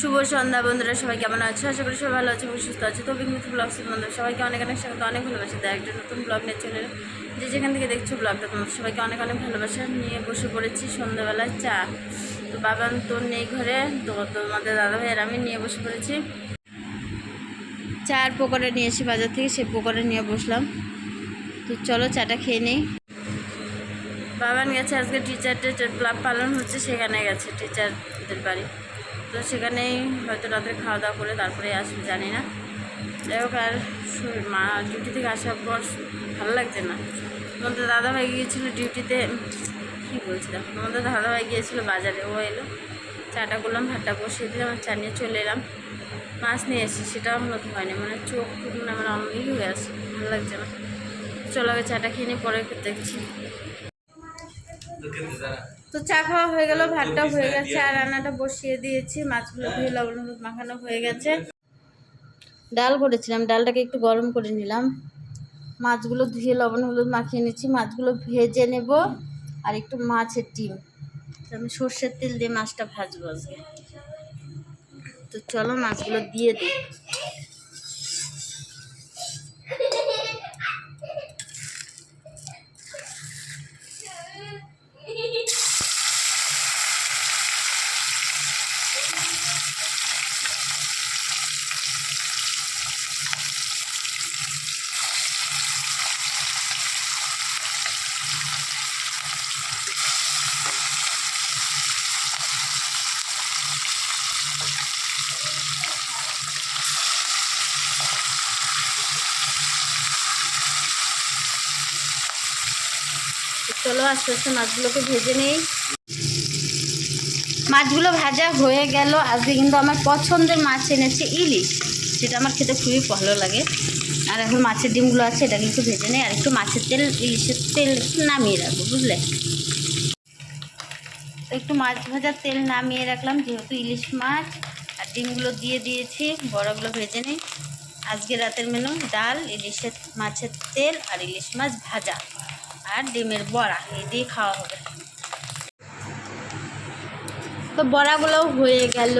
শুভ সন্ধ্যা বন্ধুরা, সবাই কেমন আছো? আশা করি সবাই ভালো আছে এবং সুস্থ আছে। তো বিঘ্নিত ব্লগ বন্ধুরা, সবাইকে অনেক অনেক স্বাগত, অনেক ভালোবাসা। দেয় একটা নতুন ব্লগ নিয়ে চলে যে যেখান থেকে দেখছ ব্লগটা তোমাদের সবাইকে অনেক অনেক ভালোবাসা। নিয়ে বসে পড়েছি সন্ধ্যাবেলায় চা। তো বাবা তো নেই ঘরে, তো তোমাদের দাদা ভাইয়ের আমি নিয়ে বসে পড়েছি। চার পকোড়া নিয়ে এসে বাজার থেকে সে পকোড়া নিয়ে বসলাম। তো চলো চাটা খেয়ে নিই। বাবান গেছে, আজকে টিচার ক্লাব পালন হচ্ছে সেখানে গেছে টিচারদের বাড়ি। তো সেখানেই হয়তো রাত্রে খাওয়া দাওয়া করে তারপরে আসবে, জানি না। যাই হোক, আর মা ডিউটি থেকে আসার পর ভালো লাগছে না। তোমাদের দাদাভাই গিয়েছিল ডিউটিতে কী বলছিলাম তোমাদের দাদাভাই গিয়েছিল বাজারে, ও এলো। চাটা করলাম, ভাতটা বসিয়ে দিলাম, আর চা নিয়ে চলে এলাম। মাছ নিয়ে এসেছি, সেটাও নতুন হয়নি মানে চোখ মানে অনেকই হয়ে আসে ভালো লাগছে না। চলো আগে চাটা খেয়ে নিয়ে পরে দেখছি। তো চা খাওয়া হয়ে গেল ভাতটা হয়ে গেছে আর রান্নাটা বসিয়ে দিয়েছি মাছগুলো ধুয়ে লবণ হলুদ মাখানো হয়ে গেছে। ডাল করেছিলাম ডালটাকে একটু গরম করে নিলাম। মাছগুলো ধুয়ে লবণ হলুদ মাখিয়ে নিচ্ছি মাছগুলো ভেজে নেব আর একটু মাছের ডিম। আমি সর্ষের তেল দিয়ে মাছটা ভাজবো আজকে। তো চলো মাছগুলো দিয়ে দিই। চলো আস্তে আস্তে মাছগুলোকে ভেজে নেই। মাছগুলো ভাজা হয়ে গেল। আজকে কিন্তু আমার পছন্দের মাছ এনেছে ইলিশ, যেটা আমার খেতে খুবই ভালো লাগে। আর এখন মাছের ডিমগুলো আছে, এটা কিন্তু ভেজে নেই। আর একটু মাছের তেল, ইলিশের তেল একটু নামিয়ে রাখব, বুঝলে? একটু মাছ ভাজার তেল নামিয়ে রাখলাম, যেহেতু ইলিশ মাছ, আর ডিমগুলো দিয়ে দিয়েছি, বড়াগুলো ভেজে নেই। আজকে রাতের মেনু ডাল, ইলিশের মাছের তেল আর ইলিশ মাছ ভাজা, আর ডিমের বড়া, এই দিয়ে খাওয়া হবে। তো বড়াগুলো হয়ে গেল।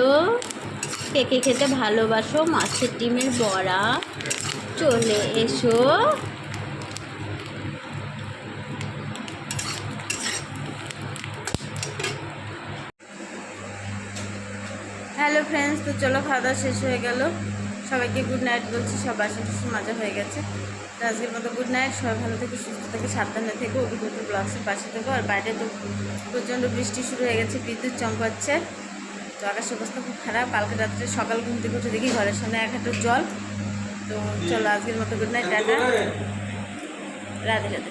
কে কে খেতে ভালোবাসো মাছের ডিমের বড়া। চলে এসো। হ্যালো ফ্রেন্ডস, তো চলো খাওয়া দাওয়া শেষ হয়ে গেল। সবাইকে গুড নাইট বলছি সব বাসে মজা হয়ে গেছে। তো আজকের মতো গুড নাইট সবাই ভালো থেকে, সুস্থ থেকে, সাবধানে থেকে, অভিজ্ঞতা ব্লগসের পাশে থেকো। আর বাইরে তো প্রচণ্ড বৃষ্টি শুরু হয়ে গেছে, বিদ্যুৎ চমকাচ্ছে। তো আকাশের অবস্থা খুব খারাপ। কালকে রাত্রে সকাল ঘুম থেকে উঠে দেখি ঘরের সামনে এক জল। তো চলো আজকের মতো গুড নাইট রাধে রাধে।